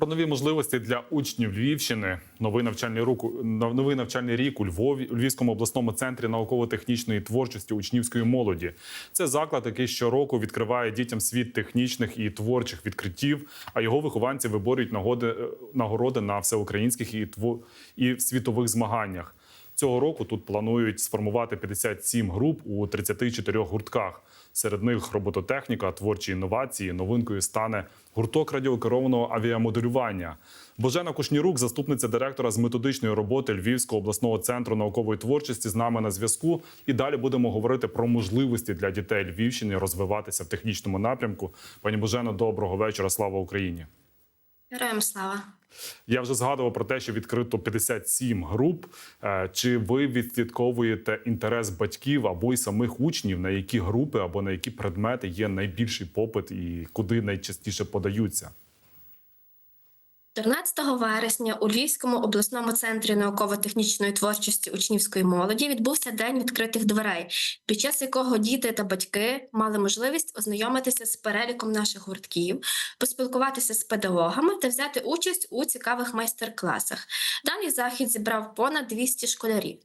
Про нові можливості для учнів Львівщини. Новий навчальний руку новий навчальний рік у Львові у Львівському обласному центрі науково-технічної творчості учнівської молоді. Це заклад, який щороку відкриває дітям світ технічних і творчих відкриттів. А його вихованці виборюють нагоди е, нагороди на всеукраїнських і тво- і світових змаганнях. Цього року тут планують сформувати 57 груп у 34 гуртках. Серед них робототехніка, творчі інновації. Новинкою стане гурток радіокерованого авіамоделювання. Божена Кушнірук, заступниця директора з методичної роботи Львівського обласного центру наукової творчості, з нами на зв'язку. І далі будемо говорити про можливості для дітей Львівщини розвиватися в технічному напрямку. Пані Божено, доброго вечора. Слава Україні! Героям слава. Я вже згадував про те, що відкрито 57 груп. Е, Чи ви відслідковуєте інтерес батьків або й самих учнів, на які групи або на які предмети є найбільший попит і куди найчастіше подаються? 14 вересня у Львівському обласному центрі науково-технічної творчості учнівської молоді відбувся день відкритих дверей, під час якого діти та батьки мали можливість ознайомитися з переліком наших гуртків, поспілкуватися з педагогами та взяти участь у цікавих майстер-класах. Даний захід зібрав понад 200 школярів.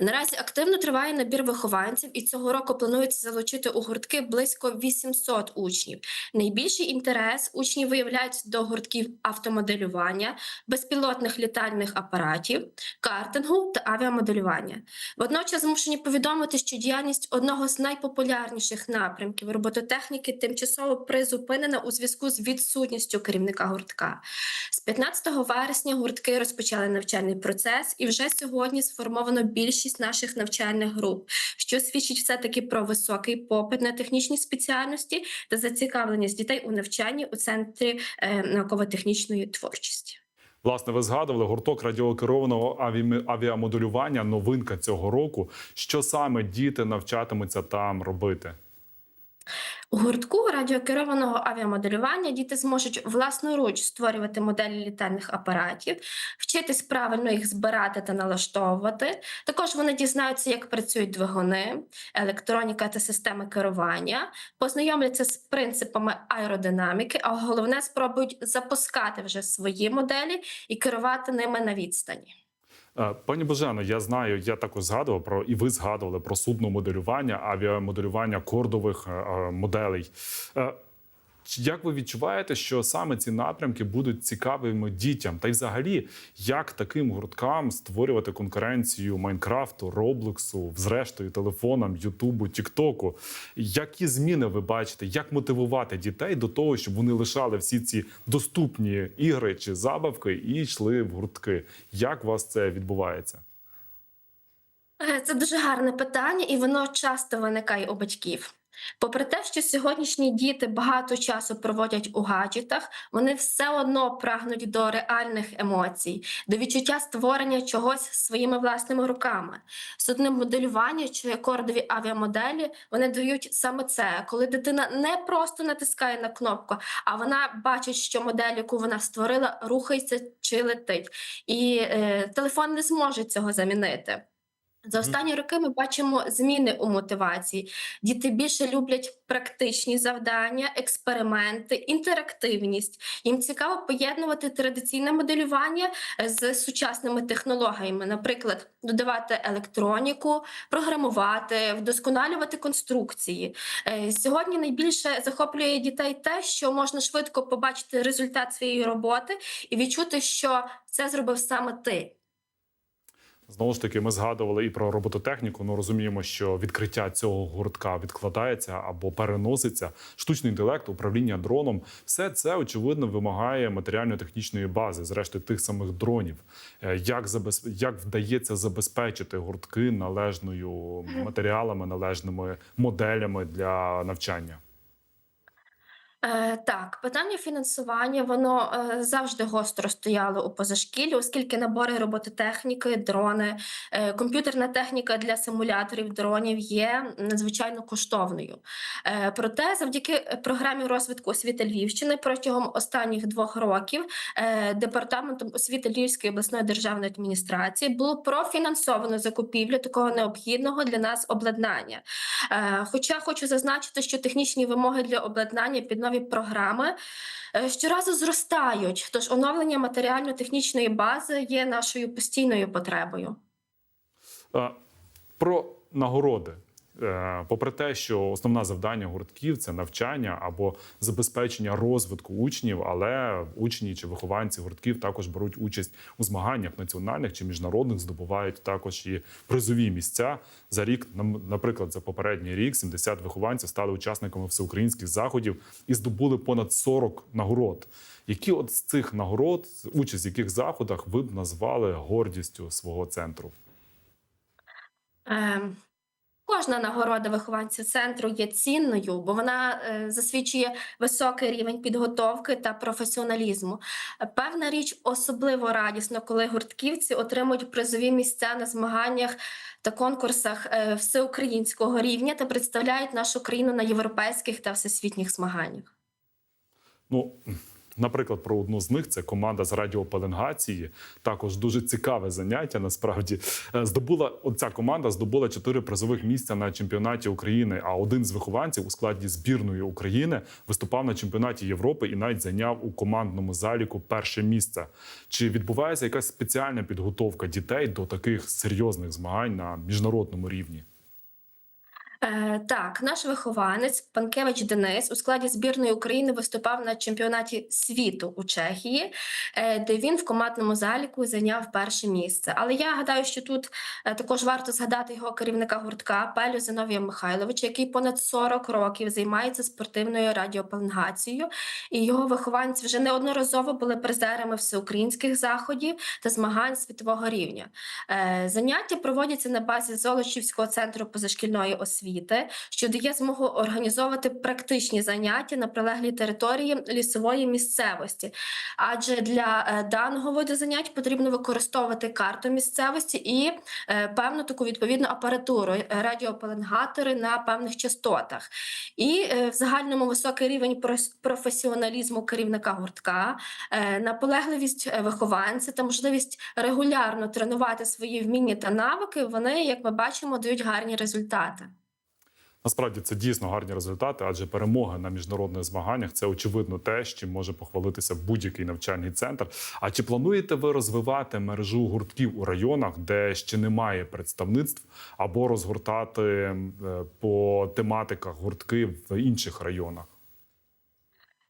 Наразі активно триває набір вихованців, і цього року планується залучити у гуртки близько 800 учнів. Найбільший інтерес учнів виявляють до гуртків автомоделювання, безпілотних літальних апаратів, картингу та авіамоделювання. Водночас змушені повідомити, що діяльність одного з найпопулярніших напрямків робототехніки тимчасово призупинена у зв'язку з відсутністю керівника гуртка. З 15 вересня гуртки розпочали навчальний процес, і вже сьогодні сформовано більшість наших навчальних груп, що свідчить все таки про високий попит на технічні спеціальності та зацікавленість дітей у навчанні у центрі е, науково-технічної творчості. Власне, ви згадували гурток радіокерованого авіами- авіамоделювання. Новинка цього року. Що саме діти навчатимуться там робити? У гуртку радіокерованого авіамоделювання діти зможуть власноруч створювати моделі літальних апаратів, вчитись правильно їх збирати та налаштовувати. Також вони дізнаються, як працюють двигуни, електроніка та системи керування, познайомляться з принципами аеродинаміки, а головне спробують запускати вже свої моделі і керувати ними на відстані. Е, Пані Божено, я знаю, я також згадував про і ви згадували про судно моделювання, авіамоделювання кордових е, е, моделей. Як ви відчуваєте, що саме ці напрямки будуть цікавими дітям? Та й взагалі, як таким гурткам створювати конкуренцію Майнкрафту, Роблоксу, зрештою, телефонам, Ютубу, Тіктоку? Які зміни ви бачите? Як мотивувати дітей до того, щоб вони лишали всі ці доступні ігри чи забавки і йшли в гуртки? Як у вас це відбувається? Е, Це дуже гарне питання, і воно часто виникає у батьків. Попри те, що сьогоднішні діти багато часу проводять у гаджетах, вони все одно прагнуть до реальних емоцій, до відчуття створення чогось своїми власними руками. Судне моделювання чи кордові авіамоделі вони дають саме це, коли дитина не просто натискає на кнопку, а вона бачить, що модель, яку вона створила, рухається чи летить. І е, телефон не зможе цього замінити. За останні роки ми бачимо зміни у мотивації. Діти більше люблять практичні завдання, експерименти, інтерактивність. Їм цікаво поєднувати традиційне моделювання з сучасними технологіями, наприклад, додавати електроніку, програмувати, вдосконалювати конструкції. Е, Сьогодні найбільше захоплює дітей те, що можна швидко побачити результат своєї роботи і відчути, що це зробив саме ти. Знову ж таки, ми згадували і про робототехніку. Ну розуміємо, що відкриття цього гуртка відкладається або переноситься. Штучний інтелект, управління дроном все це очевидно вимагає матеріально-технічної бази, зрештою тих самих дронів. Е, Як забез... як вдається забезпечити гуртки належною матеріалами, належними моделями для навчання? Е, так, питання фінансування воно е, завжди гостро стояло у позашкіллі, оскільки набори робототехніки, дрони, е, комп'ютерна техніка для симуляторів дронів є надзвичайно коштовною. Проте, завдяки програмі розвитку освіти Львівщини протягом останніх двох років департаментом освіти Львівської обласної державної адміністрації було профінансовано закупівлю такого необхідного для нас обладнання. Хоча хочу зазначити, що технічні вимоги для обладнання під нові програми е, щоразу зростають. Тож оновлення матеріально-технічної бази є нашою постійною потребою. Про нагороди. Е, Попри те, що основне завдання гуртків це навчання або забезпечення розвитку учнів, але учні чи вихованці гуртків також беруть участь у змаганнях національних чи міжнародних, здобувають також і призові місця. За рік, наприклад, за попередній рік 70 вихованців стали учасниками всеукраїнських заходів і здобули понад 40 нагород. Які от з цих нагород, участь в яких заходах ви б назвали гордістю свого центру? Е, Кожна нагорода вихованців центру є цінною, бо вона е, засвідчує високий рівень підготовки та професіоналізму. Певна річ особливо радісно, коли гуртківці отримують призові місця на змаганнях та конкурсах е, всеукраїнського рівня та представляють нашу країну на європейських та всесвітніх змаганнях. Ну, наприклад, про одну з них це команда з радіопеленгації. Також дуже цікаве заняття. Насправді Е, здобула оця команда здобула чотири призових місця на чемпіонаті України. А один з вихованців у складі збірної України виступав на чемпіонаті Європи і навіть зайняв у командному заліку перше місце. Чи відбувається якась спеціальна підготовка дітей до таких серйозних змагань на міжнародному рівні? Е, так, наш вихованець Панкевич Денис у складі збірної України виступав на чемпіонаті світу у Чехії, е, де він в командному заліку зайняв перше місце. Але я гадаю, що тут е, також варто згадати його керівника гуртка Пелю Зиновія Михайловича, який понад 40 років займається спортивною радіопеленгацією, і його вихованці вже неодноразово були призерами всеукраїнських заходів та змагань світового рівня. Е, Заняття проводяться на базі Золочівського центру позашкільної освіти, що дає змогу організовувати практичні заняття на прилеглій території лісової місцевості. Адже для е, даного виду занять потрібно використовувати карту місцевості і е, певну таку відповідну апаратуру, е, радіопеленгатори на певних частотах. І в загальному високий рівень професіоналізму керівника гуртка, наполегливість вихованця та можливість регулярно тренувати свої вміння та навики, вони, як ми бачимо, дають гарні результати. Насправді це дійсно гарні результати, адже перемога на міжнародних змаганнях це очевидно те, з чим може похвалитися будь-який навчальний центр. А чи плануєте ви розвивати мережу гуртків у районах, де ще немає представництв, або розгортати е, по тематиках гуртки в інших районах?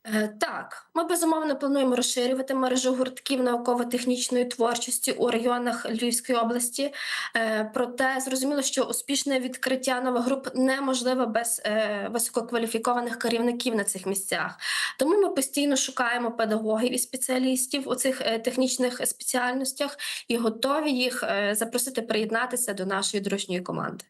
Е, Так, ми безумовно плануємо розширювати мережу гуртків науково-технічної творчості у районах Львівської області. Е, Проте зрозуміло, що успішне відкриття нових груп неможливо без е, висококваліфікованих керівників на цих місцях. Тому ми постійно шукаємо педагогів і спеціалістів у цих технічних спеціальностях і готові їх запросити приєднатися до нашої дружньої команди.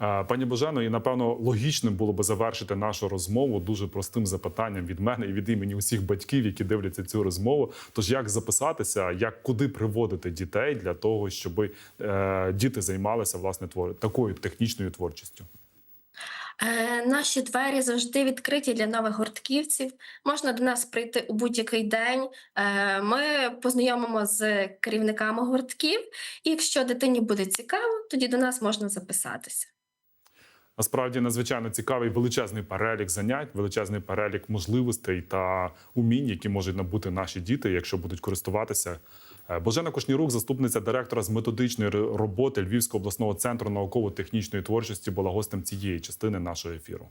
Е, Пані Божено, і напевно логічним було би завершити нашу розмову дуже простим запитанням від мене і від імені усіх батьків, які дивляться цю розмову. Тож як записатися, як куди приводити дітей для того, щоб е, діти займалися власне твор... такою технічною творчістю? Е, Наші двері завжди відкриті для нових гуртківців. Можна до нас прийти у будь-який день. Е, Ми познайомимо з керівниками гуртків, і якщо дитині буде цікаво, тоді до нас можна записатися. Насправді надзвичайно цікавий величезний перелік занять, величезний перелік можливостей та умінь, які можуть набути наші діти, якщо будуть користуватися. Е, Божена Кошнірук, заступниця директора з методичної роботи Львівського обласного центру науково-технічної творчості, була гостем цієї частини нашого ефіру.